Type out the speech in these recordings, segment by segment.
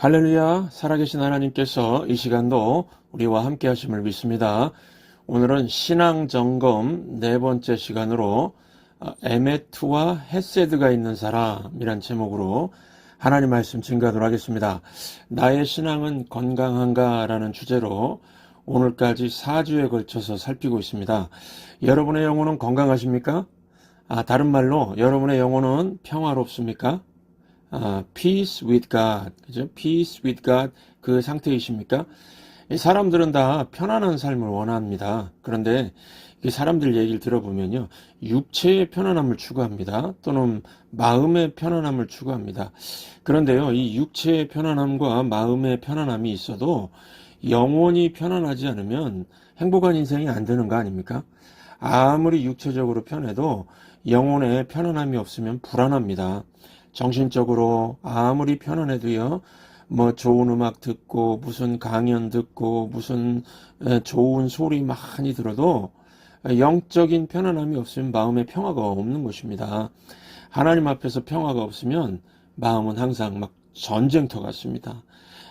할렐루야, 살아계신 하나님께서 이 시간도 우리와 함께 하심을 믿습니다. 오늘은 신앙 점검 네 번째 시간으로 어, 에메트와 헤세드가 있는 사람이란 제목으로 하나님 말씀 증가하도록 하겠습니다. 나의 신앙은 건강한가 라는 주제로 오늘까지 4주에 걸쳐서 살피고 있습니다. 여러분의 영혼은 건강하십니까? 아, 다른 말로 여러분의 영혼은 평화롭습니까? 아, peace with God. 그죠? peace with God. 그 상태이십니까? 이 사람들은 다 편안한 삶을 원합니다. 그런데 이 사람들 얘기를 들어보면요. 육체의 편안함을 추구합니다. 또는 마음의 편안함을 추구합니다. 그런데요. 이 육체의 편안함과 마음의 편안함이 있어도 영혼이 편안하지 않으면 행복한 인생이 안 되는 거 아닙니까? 아무리 육체적으로 편해도 영혼에 편안함이 없으면 불안합니다. 정신적으로 아무리 편안해도요, 뭐 좋은 음악 듣고 무슨 강연 듣고 무슨 에, 좋은 소리 많이 들어도 영적인 편안함이 없으면 마음에 평화가 없는 것입니다. 하나님 앞에서 평화가 없으면 마음은 항상 막 전쟁터 같습니다.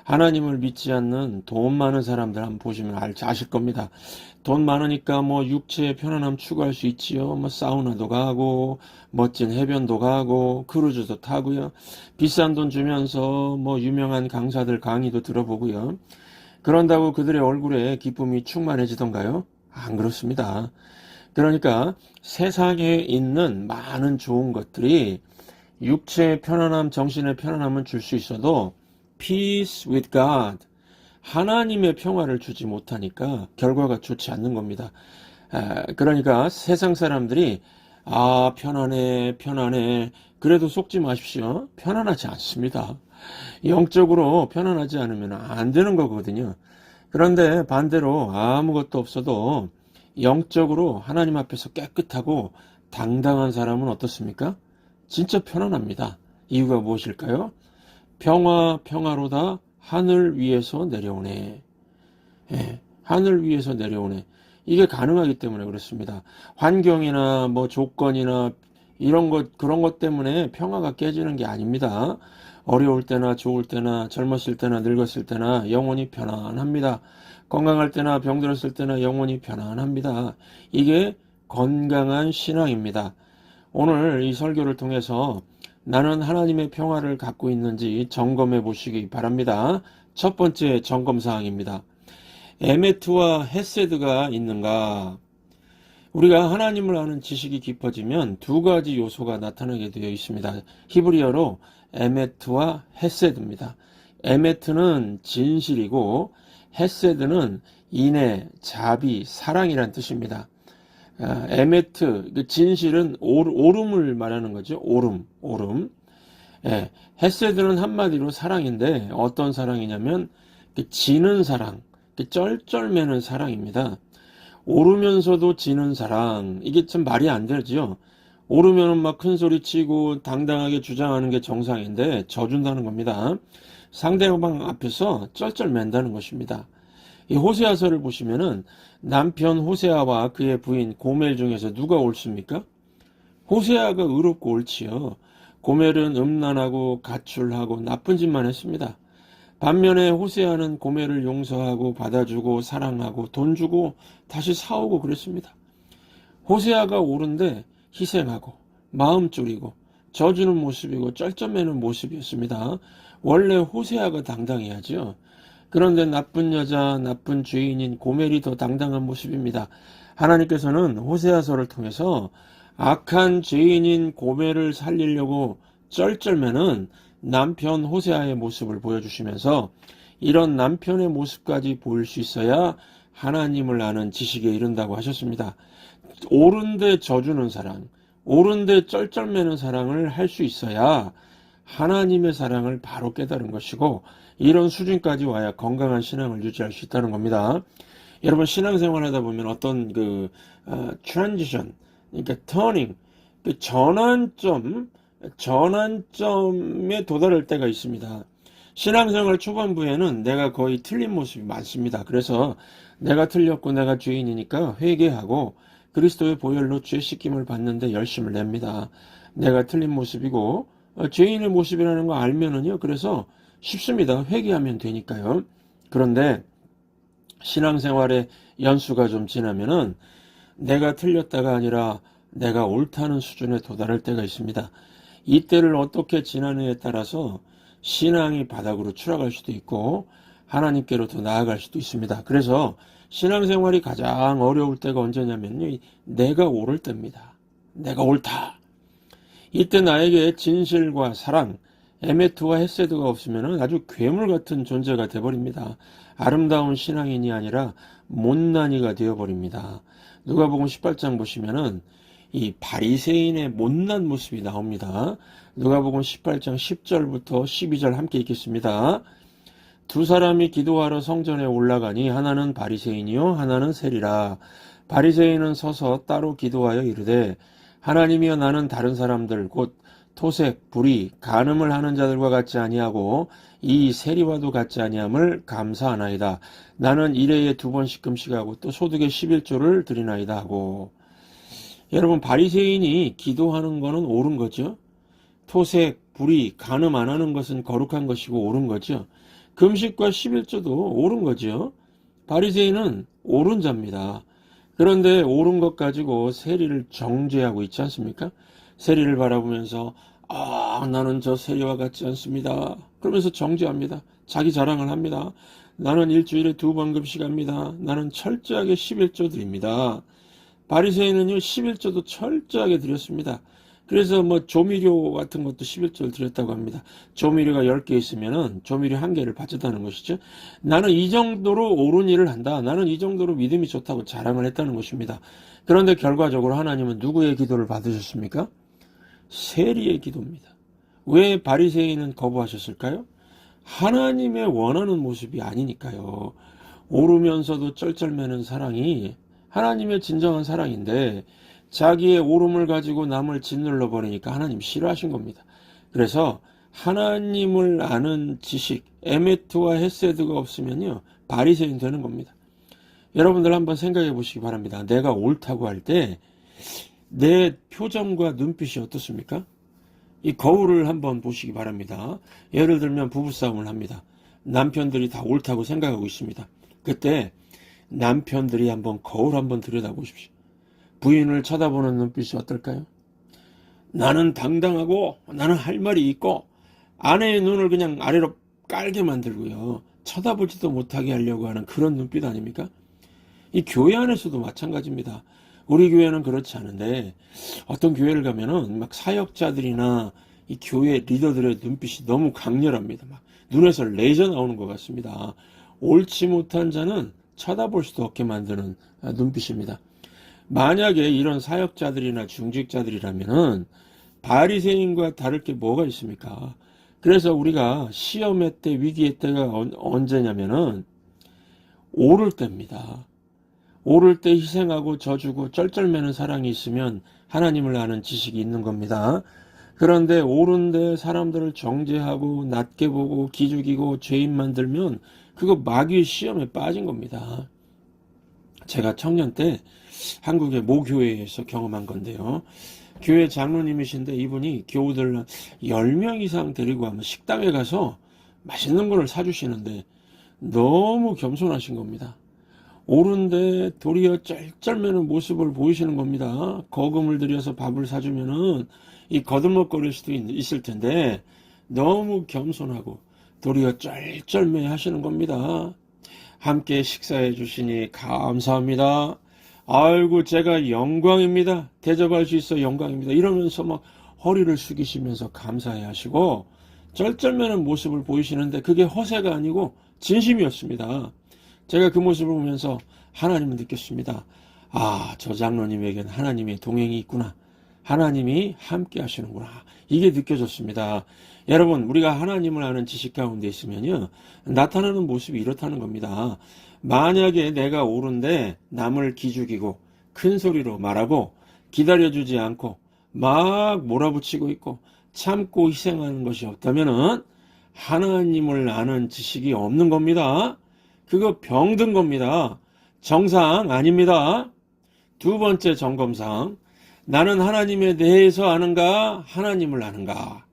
하나님을 믿지 않는 돈 많은 사람들 한번 보시면 알, 아실 겁니다. 돈 많으니까 뭐 육체의 편안함 추구할 수 있지요. 뭐 사우나도 가고, 멋진 해변도 가고, 크루즈도 타고요. 비싼 돈 주면서 뭐 유명한 강사들 강의도 들어보고요. 그런다고 그들의 얼굴에 기쁨이 충만해지던가요? 안 그렇습니다. 그러니까 세상에 있는 많은 좋은 것들이 육체의 편안함, 정신의 편안함은 줄 수 있어도 peace with God 하나님의 평화를 주지 못하니까 결과가 좋지 않는 겁니다. 그러니까 세상 사람들이 아 편안해 편안해 그래도 속지 마십시오. 편안하지 않습니다. 영적으로 편안하지 않으면 안 되는 거거든요. 그런데 반대로 아무것도 없어도 영적으로 하나님 앞에서 깨끗하고 당당한 사람은 어떻습니까? 진짜 편안합니다. 이유가 무엇일까요? 평화 평화로다 하늘 위에서 내려오네. 예, 하늘 위에서 내려오네. 이게 가능하기 때문에 그렇습니다. 환경이나 뭐 조건이나 이런 것 그런 것 때문에 평화가 깨지는 게 아닙니다. 어려울 때나 좋을 때나 젊었을 때나 늙었을 때나 영원히 편안합니다. 건강할 때나 병들었을 때나 영원히 편안합니다. 이게 건강한 신앙입니다. 오늘 이 설교를 통해서 나는 하나님의 평화를 갖고 있는지 점검해 보시기 바랍니다. 첫 번째 점검 사항입니다. 에메트와 헤세드가 있는가? 우리가 하나님을 아는 지식이 깊어지면 두 가지 요소가 나타나게 되어 있습니다. 히브리어로 에메트와 헤세드입니다. 에메트는 진실이고 헤세드는 인애, 자비, 사랑이란 뜻입니다. 아, 에메트, 그 진실은 오름을 말하는 거죠. 오름, 오름. 예, 헤세드는 한마디로 사랑인데 어떤 사랑이냐면 그 지는 사랑, 그 쩔쩔매는 사랑입니다. 오르면서도 지는 사랑, 이게 참 말이 안 되죠. 오르면은 막 큰 소리 치고 당당하게 주장하는 게 정상인데 져준다는 겁니다. 상대방 앞에서 쩔쩔맨다는 것입니다. 이 호세아서를 보시면은 남편 호세아와 그의 부인 고멜 중에서 누가 옳습니까? 호세아가 의롭고 옳지요. 고멜은 음란하고 가출하고 나쁜 짓만 했습니다. 반면에 호세아는 고멜을 용서하고 받아주고 사랑하고 돈 주고 다시 사오고 그랬습니다. 호세아가 옳은데 희생하고 마음 졸이고 져주는 모습이고 쩔쩔매는 모습이었습니다. 원래 호세아가 당당해야죠. 그런데 나쁜 여자, 나쁜 주인인 고멜이 더 당당한 모습입니다. 하나님께서는 호세아서를 통해서 악한 죄인인 고멜을 살리려고 쩔쩔매는 남편 호세아의 모습을 보여주시면서 이런 남편의 모습까지 보일 수 있어야 하나님을 아는 지식에 이른다고 하셨습니다. 옳은데 져주는 사랑, 옳은데 쩔쩔매는 사랑을 할 수 있어야 하나님의 사랑을 바로 깨달은 것이고 이런 수준까지 와야 건강한 신앙을 유지할 수 있다는 겁니다. 여러분 신앙생활 하다 보면 어떤 그 어, 트랜지션 그러니까 터닝 그 전환점 전환점에 도달할 때가 있습니다. 신앙생활 초반부에는 내가 거의 틀린 모습이 많습니다. 그래서 내가 틀렸고 내가 죄인이니까 회개하고 그리스도의 보혈로 죄 씻김을 받는데 열심을 냅니다. 내가 틀린 모습이고 어, 죄인의 모습이라는 거 알면은요. 그래서 쉽습니다. 회개하면 되니까요. 그런데 신앙생활의 연수가 좀 지나면은 내가 틀렸다가 아니라 내가 옳다는 수준에 도달할 때가 있습니다. 이때를 어떻게 지나느냐에 따라서 신앙이 바닥으로 추락할 수도 있고 하나님께로 더 나아갈 수도 있습니다. 그래서 신앙생활이 가장 어려울 때가 언제냐면요. 내가 옳을 때입니다. 내가 옳다. 이때 나에게 진실과 사랑, 에메트와 헤세드가 없으면 아주 괴물 같은 존재가 되어버립니다. 아름다운 신앙인이 아니라 못난이가 되어버립니다. 누가복음 18장 보시면은 이 바리새인의 못난 모습이 나옵니다. 누가복음 18장 10절부터 12절 함께 읽겠습니다. 두 사람이 기도하러 성전에 올라가니 하나는 바리새인이요 하나는 세리라. 바리새인은 서서 따로 기도하여 이르되 하나님이여 나는 다른 사람들 곧 토색, 불의, 간음을 하는 자들과 같지 아니하고 이 세리와도 같지 아니함을 감사하나이다. 나는 일회에 두 번씩 금식하고 또 소득의 11조를 드리나이다 하고 여러분 바리새인이 기도하는 거는 옳은 거죠. 토색, 불의, 간음 안 하는 것은 거룩한 것이고 옳은 거죠. 금식과 11조도 옳은 거죠. 바리새인은 옳은 자입니다. 그런데 옳은 것 가지고 세리를 정죄하고 있지 않습니까? 세리를 바라보면서 아 나는 저 세리와 같지 않습니다. 그러면서 정죄합니다. 자기 자랑을 합니다. 나는 일주일에 두 번 금식합니다. 나는 철저하게 11조 드립니다. 바리새인은요 11조도 철저하게 드렸습니다. 그래서 뭐 조미료 같은 것도 11조를 드렸다고 합니다. 조미료가 10개 있으면은 조미료 한 개를 바쳤다는 것이죠. 나는 이 정도로 옳은 일을 한다. 나는 이 정도로 믿음이 좋다고 자랑을 했다는 것입니다. 그런데 결과적으로 하나님은 누구의 기도를 받으셨습니까? 세리의 기도입니다. 왜 바리새인은 거부하셨을까요? 하나님의 원하는 모습이 아니니까요. 오르면서도 쩔쩔매는 사랑이 하나님의 진정한 사랑인데 자기의 오름을 가지고 남을 짓눌러 버리니까 하나님 싫어하신 겁니다. 그래서 하나님을 아는 지식, 에메트와 헤세드가 없으면요 바리새인 되는 겁니다. 여러분들 한번 생각해 보시기 바랍니다. 내가 옳다고 할 때 내 표정과 눈빛이 어떻습니까? 이 거울을 한번 보시기 바랍니다. 예를 들면 부부싸움을 합니다. 남편들이 다 옳다고 생각하고 있습니다. 그때 남편들이 한번 거울 한번 들여다보십시오. 부인을 쳐다보는 눈빛이 어떨까요? 나는 당당하고 나는 할 말이 있고 아내의 눈을 그냥 아래로 깔게 만들고요. 쳐다보지도 못하게 하려고 하는 그런 눈빛 아닙니까? 이 교회 안에서도 마찬가지입니다. 우리 교회는 그렇지 않은데 어떤 교회를 가면은 막 사역자들이나 이 교회 리더들의 눈빛이 너무 강렬합니다. 막 눈에서 레이저 나오는 것 같습니다. 옳지 못한 자는 쳐다볼 수도 없게 만드는 눈빛입니다. 만약에 이런 사역자들이나 중직자들이라면은 바리새인과 다를 게 뭐가 있습니까? 그래서 우리가 시험의 때 위기의 때가 언제냐면은 오를 때입니다. 오를 때 희생하고 져주고 쩔쩔매는 사랑이 있으면 하나님을 아는 지식이 있는 겁니다. 그런데 오른데 사람들을 정죄하고 낮게 보고 기죽이고 죄인 만들면 그거 마귀의 시험에 빠진 겁니다. 제가 청년 때 한국의 모 교회에서 경험한 건데요. 교회 장로님이신데 이분이 교우들 10명 이상 데리고 가면 식당에 가서 맛있는 거를 사주시는데 너무 겸손하신 겁니다. 오른데 도리어 쩔쩔매는 모습을 보이시는 겁니다. 거금을 들여서 밥을 사주면은 이 거들먹거릴 수도 있, 을 텐데 너무 겸손하고 도리어 쩔쩔매 하시는 겁니다. 함께 식사해 주시니 감사합니다. 아이고 제가 영광입니다. 대접할 수 있어 영광입니다. 이러면서 막 허리를 숙이시면서 감사해 하시고 쩔쩔매는 모습을 보이시는데 그게 허세가 아니고 진심이었습니다. 제가 그 모습을 보면서 하나님을 느꼈습니다. 아, 저 장로님에게는 하나님의 동행이 있구나. 하나님이 함께 하시는구나. 이게 느껴졌습니다. 여러분, 우리가 하나님을 아는 지식 가운데 있으면요. 나타나는 모습이 이렇다는 겁니다. 만약에 내가 옳은데 남을 기죽이고 큰 소리로 말하고 기다려주지 않고 막 몰아붙이고 있고 참고 희생하는 것이 없다면은 하나님을 아는 지식이 없는 겁니다. 그거 병든 겁니다. 정상 아닙니다. 두 번째 점검상. 나는 하나님에 대해서 아는가? 하나님을 아는가?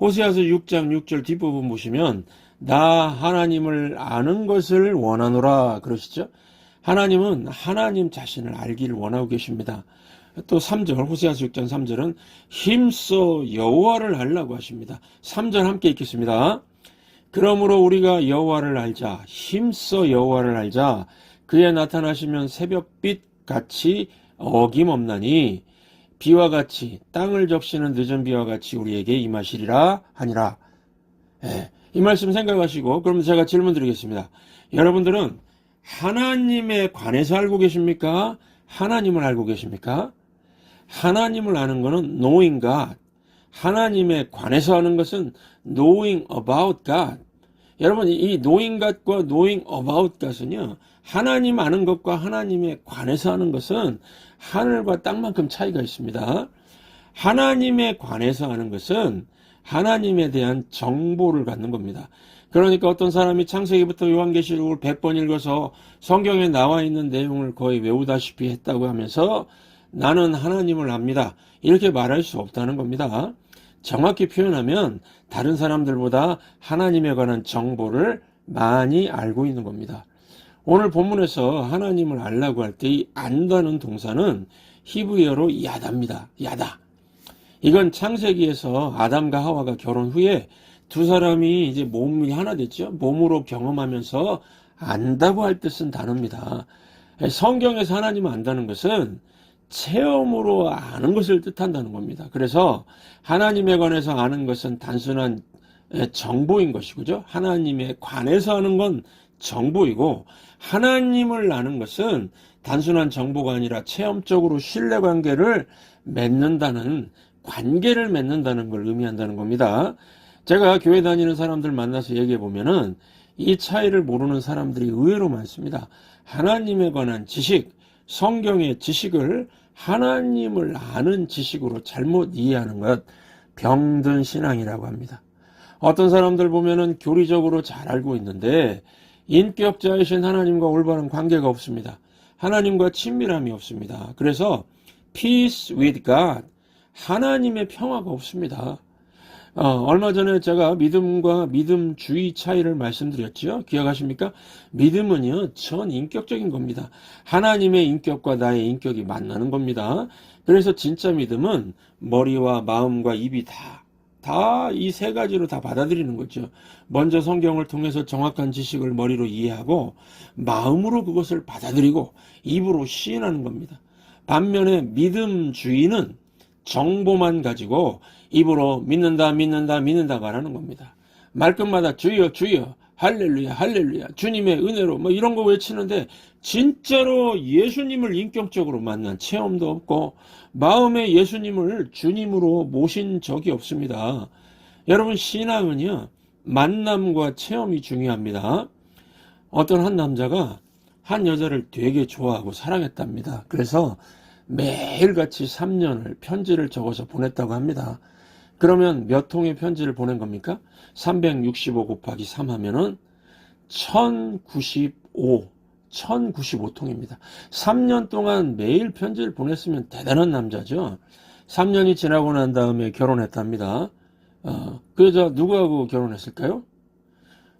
호세아서 6장 6절 뒷부분 보시면 나 하나님을 아는 것을 원하노라 그러시죠. 하나님은 하나님 자신을 알기를 원하고 계십니다. 또 3절 호세아서 6장 3절은 힘써 여호와를 알라고 하십니다. 3절 함께 읽겠습니다. 그러므로 우리가 여호와를 알자 힘써 여호와를 알자 그에 나타나시면 새벽빛 같이 어김없나니 비와 같이 땅을 적시는 늦은 비와 같이 우리에게 임하시리라 하니라. 예, 이 말씀 생각하시고 그럼 제가 질문 드리겠습니다. 여러분들은 하나님에 관해서 알고 계십니까? 하나님을 알고 계십니까? 하나님을 아는 것은 God. 하나님에 관해서 하는 것은 knowing about God. 여러분 이 knowing God과 knowing about God은요. 하나님 아는 것과 하나님에 관해서 하는 것은 하늘과 땅만큼 차이가 있습니다. 하나님에 관해서 하는 것은 하나님에 대한 정보를 갖는 겁니다. 그러니까 어떤 사람이 창세기부터 요한계시록을 100번 읽어서 성경에 나와 있는 내용을 거의 외우다시피 했다고 하면서 나는 하나님을 압니다. 이렇게 말할 수 없다는 겁니다. 정확히 표현하면 다른 사람들보다 하나님에 관한 정보를 많이 알고 있는 겁니다. 오늘 본문에서 하나님을 알라고 할 때 이 안다는 동사는 히브리어로 야다입니다. 야다. 이건 창세기에서 아담과 하와가 결혼 후에 두 사람이 이제 몸이 하나 됐죠. 몸으로 경험하면서 안다고 할 때 쓴 단어입니다. 성경에서 하나님을 안다는 것은 체험으로 아는 것을 뜻한다는 겁니다. 그래서 하나님에 관해서 아는 것은 단순한 정보인 것이고죠. 하나님에 관해서 아는 건 정보이고 하나님을 아는 것은 단순한 정보가 아니라 체험적으로 신뢰 관계를 맺는다는 관계를 맺는다는 걸 의미한다는 겁니다. 제가 교회 다니는 사람들 만나서 얘기해 보면은 이 차이를 모르는 사람들이 의외로 많습니다. 하나님에 관한 지식, 성경의 지식을 하나님을 아는 지식으로 잘못 이해하는 것 병든 신앙이라고 합니다. 어떤 사람들 보면은 교리적으로 잘 알고 있는데 인격자이신 하나님과 올바른 관계가 없습니다. 하나님과 친밀함이 없습니다. 그래서 peace with God 하나님의 평화가 없습니다. 어, 얼마 전에 제가 믿음과 믿음주의 차이를 말씀드렸죠. 기억하십니까? 믿음은요, 전 인격적인 겁니다. 하나님의 인격과 나의 인격이 만나는 겁니다. 그래서 진짜 믿음은 머리와 마음과 입이 다, 다 이 세 가지로 다 받아들이는 거죠. 먼저 성경을 통해서 정확한 지식을 머리로 이해하고, 마음으로 그것을 받아들이고, 입으로 시인하는 겁니다. 반면에 믿음주의는 정보만 가지고 입으로 믿는다, 믿는다, 믿는다 말하는 겁니다. 말끝마다 주여, 주여, 할렐루야, 할렐루야, 주님의 은혜로 뭐 이런 거 외치는데 진짜로 예수님을 인격적으로 만난 체험도 없고 마음에 예수님을 주님으로 모신 적이 없습니다. 여러분 신앙은요 만남과 체험이 중요합니다. 어떤 한 남자가 한 여자를 되게 좋아하고 사랑했답니다. 그래서 매일같이 3년을 편지를 적어서 보냈다고 합니다. 그러면 몇 통의 편지를 보낸 겁니까? 365 곱하기 3 하면은 1095, 1095통입니다. 3년 동안 매일 편지를 보냈으면 대단한 남자죠. 3년이 지나고 난 다음에 결혼했답니다. 어, 그 여자 누구하고 결혼했을까요?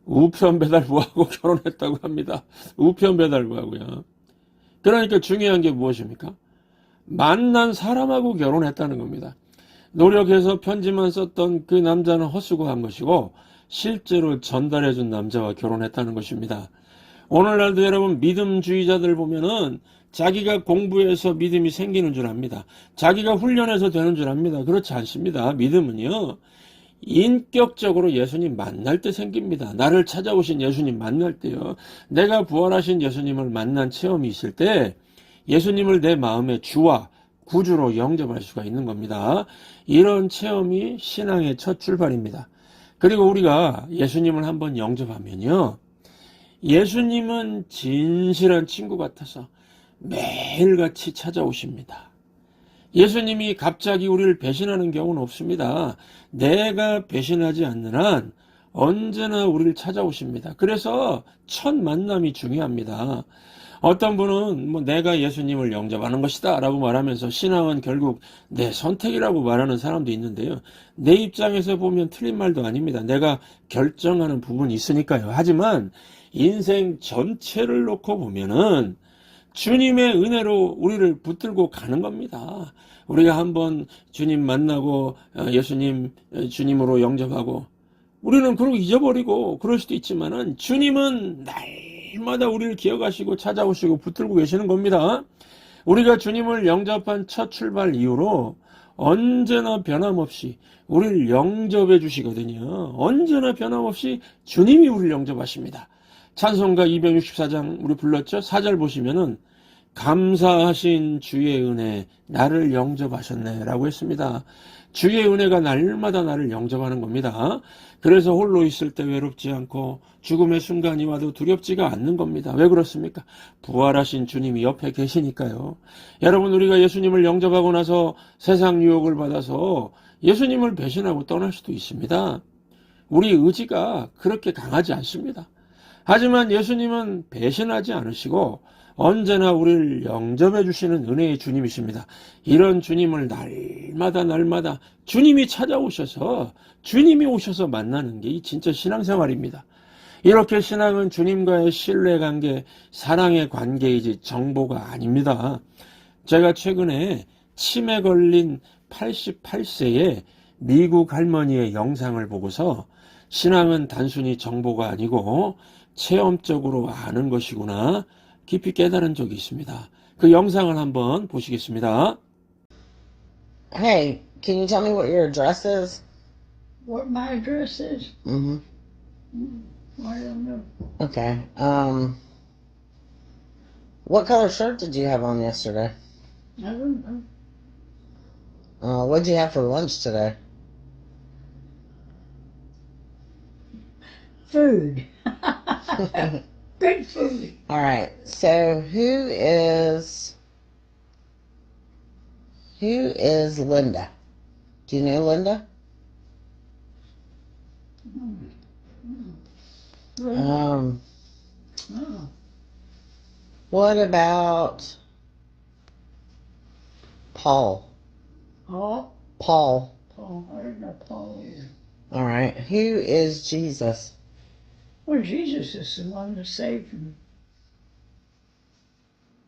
우편 배달부하고 결혼했다고 합니다. 우편 배달부하고요. 그러니까 중요한 게 무엇입니까? 만난 사람하고 결혼했다는 겁니다. 노력해서 편지만 썼던 그 남자는 헛수고한 것이고 실제로 전달해준 남자와 결혼했다는 것입니다. 오늘날도 여러분 믿음주의자들 보면은 자기가 공부해서 믿음이 생기는 줄 압니다. 자기가 훈련해서 되는 줄 압니다. 그렇지 않습니다. 믿음은요. 인격적으로 예수님 만날 때 생깁니다. 나를 찾아오신 예수님 만날 때요. 내가 부활하신 예수님을 만난 체험이 있을 때 예수님을 내 마음의 주와 구주로 영접할 수가 있는 겁니다. 이런 체험이 신앙의 첫 출발입니다. 그리고 우리가 예수님을 한번 영접하면요. 예수님은 진실한 친구 같아서 매일같이 찾아오십니다. 예수님이 갑자기 우리를 배신하는 경우는 없습니다. 내가 배신하지 않는 한 언제나 우리를 찾아오십니다. 그래서 첫 만남이 중요합니다. 어떤 분은 뭐 내가 예수님을 영접하는 것이다 라고 말하면서 신앙은 결국 내 선택이라고 말하는 사람도 있는데요. 내 입장에서 보면 틀린 말도 아닙니다. 내가 결정하는 부분이 있으니까요. 하지만 인생 전체를 놓고 보면은 주님의 은혜로 우리를 붙들고 가는 겁니다. 우리가 한번 주님 만나고 어, 예수님 어, 주님으로 영접하고 우리는 그러고 잊어버리고 그럴 수도 있지만은 주님은 날 마다 우리를 기억하시고 찾아오시고 붙들고 계시는 겁니다. 우리가 주님을 영접한 첫 출발 이후로 언제나 변함없이 우리를 영접해 주시거든요. 언제나 변함없이 주님이 우리를 영접하십니다. 찬송가 264장 우리 불렀죠? 4절 보시면은 감사하신 주의 은혜 나를 영접하셨네 라고 했습니다. 주의 은혜가 날마다 나를 영접하는 겁니다. 그래서 홀로 있을 때 외롭지 않고 죽음의 순간이 와도 두렵지가 않는 겁니다. 왜 그렇습니까? 부활하신 주님이 옆에 계시니까요. 여러분 우리가 예수님을 영접하고 나서 세상 유혹을 받아서 예수님을 배신하고 떠날 수도 있습니다. 우리 의지가 그렇게 강하지 않습니다. 하지만 예수님은 배신하지 않으시고 언제나 우리를 영접해 주시는 은혜의 주님이십니다. 이런 주님을 날마다 날마다 주님이 찾아오셔서 주님이 오셔서 만나는 게 진짜 신앙생활입니다. 이렇게 신앙은 주님과의 신뢰 관계, 사랑의 관계이지 정보가 아닙니다. 제가 최근에 치매 걸린 88세의 미국 할머니의 영상을 보고서 신앙은 단순히 정보가 아니고 체험적으로 아는 것이구나 깊이 깨달은 적이 있습니다. 그 영상을 한번 보시겠습니다. Hey, can you tell me what your address is? What my address is? Mm-hmm. I don't know. Okay. Um, what color shirt did you have on yesterday? I don't know. Uh, what'd you have for lunch today? Food. All right. So who is who is Linda? Do you know Linda? Um, what about Paul? Paul. Paul. Paul. I don't know Paul. All right. Who is Jesus? Well, Jesus is the one that saved me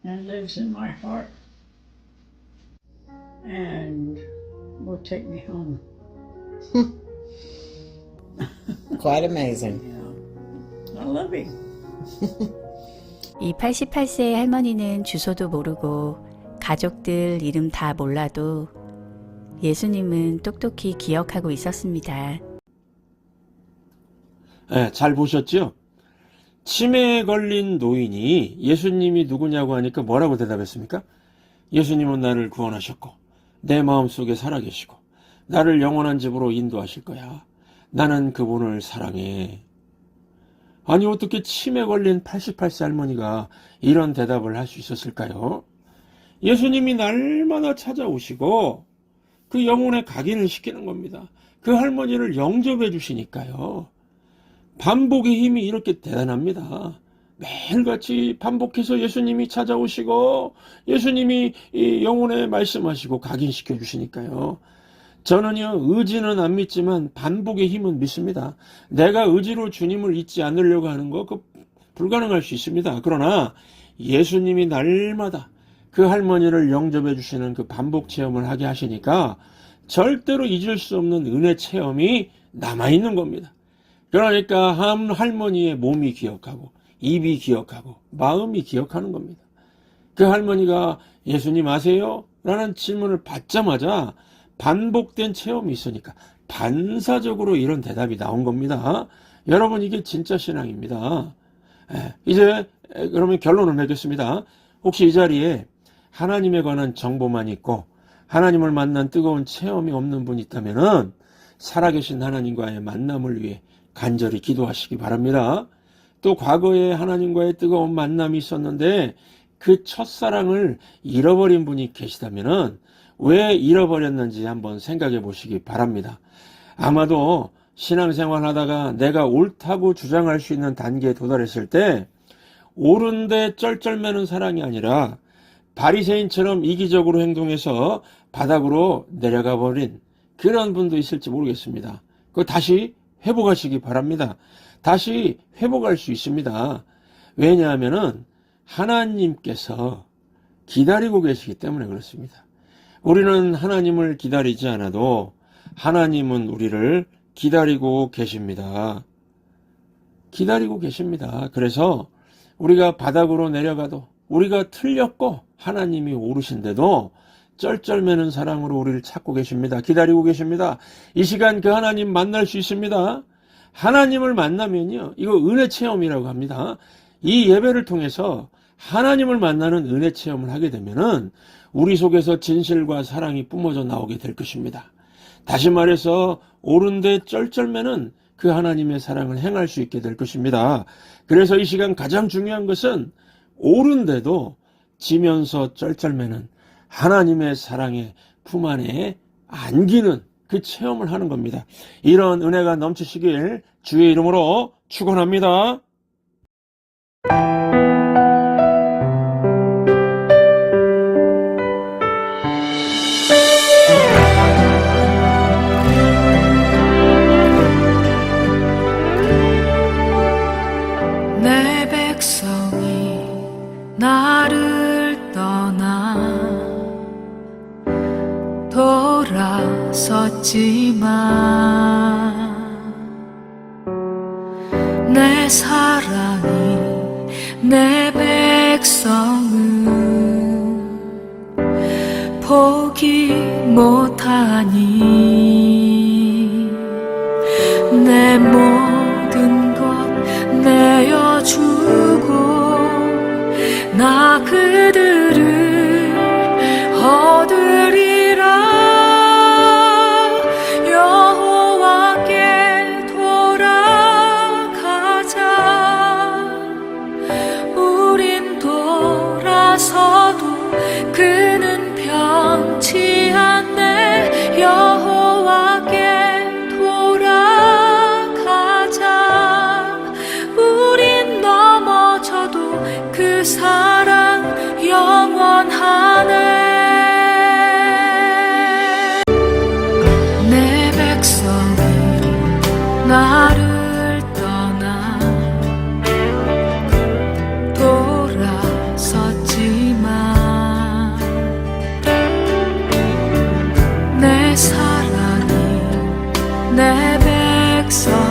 and lives in my heart and will take me home. Quite amazing. Yeah. I love him. 이 88세의 할머니는 주소도 모르고 가족들 이름 다 몰라도 예수님은 똑똑히 기억하고 있었습니다. 네, 잘 보셨죠? 치매에 걸린 노인이 예수님이 누구냐고 하니까 뭐라고 대답했습니까? 예수님은 나를 구원하셨고 내 마음속에 살아계시고 나를 영원한 집으로 인도하실 거야. 나는 그분을 사랑해. 아니 어떻게 치매 걸린 88세 할머니가 이런 대답을 할 수 있었을까요? 예수님이 날마다 찾아오시고 그 영혼에 각인을 시키는 겁니다. 그 할머니를 영접해 주시니까요. 반복의 힘이 이렇게 대단합니다. 매일같이 반복해서 예수님이 찾아오시고 예수님이 이 영혼에 말씀하시고 각인시켜 주시니까요. 저는요 의지는 안 믿지만 반복의 힘은 믿습니다. 내가 의지로 주님을 잊지 않으려고 하는 거 그 불가능할 수 있습니다. 그러나 예수님이 날마다 그 할머니를 영접해 주시는 그 반복 체험을 하게 하시니까 절대로 잊을 수 없는 은혜 체험이 남아 있는 겁니다. 그러니까 한 할머니의 몸이 기억하고 입이 기억하고 마음이 기억하는 겁니다. 그 할머니가 예수님 아세요? 라는 질문을 받자마자 반복된 체험이 있으니까 반사적으로 이런 대답이 나온 겁니다. 여러분 이게 진짜 신앙입니다. 예, 이제 그러면 결론을 맺겠습니다. 혹시 이 자리에 하나님에 관한 정보만 있고 하나님을 만난 뜨거운 체험이 없는 분 있다면은 살아계신 하나님과의 만남을 위해 간절히 기도하시기 바랍니다. 또 과거에 하나님과의 뜨거운 만남이 있었는데 그 첫사랑을 잃어버린 분이 계시다면은 왜 잃어버렸는지 한번 생각해 보시기 바랍니다. 아마도 신앙생활 하다가 내가 옳다고 주장할 수 있는 단계에 도달했을 때 옳은데 쩔쩔매는 사랑이 아니라 바리새인처럼 이기적으로 행동해서 바닥으로 내려가 버린 그런 분도 있을지 모르겠습니다. 그 다시 회복하시기 바랍니다. 다시 회복할 수 있습니다. 왜냐하면은 하나님께서 기다리고 계시기 때문에 그렇습니다. 우리는 하나님을 기다리지 않아도 하나님은 우리를 기다리고 계십니다. 기다리고 계십니다. 그래서 우리가 바닥으로 내려가도 우리가 틀렸고 하나님이 오르신데도 쩔쩔매는 사랑으로 우리를 찾고 계십니다. 기다리고 계십니다. 이 시간 그 하나님 만날 수 있습니다. 하나님을 만나면요. 이거 은혜 체험이라고 합니다. 이 예배를 통해서 하나님을 만나는 은혜 체험을 하게 되면은 우리 속에서 진실과 사랑이 뿜어져 나오게 될 것입니다. 다시 말해서 옳은데 쩔쩔매는 그 하나님의 사랑을 행할 수 있게 될 것입니다. 그래서 이 시간 가장 중요한 것은 옳은데도 지면서 쩔쩔매는 하나님의 사랑의 품 안에 안기는 그 체험을 하는 겁니다. 이런 은혜가 넘치시길 주의 이름으로 축원합니다. So.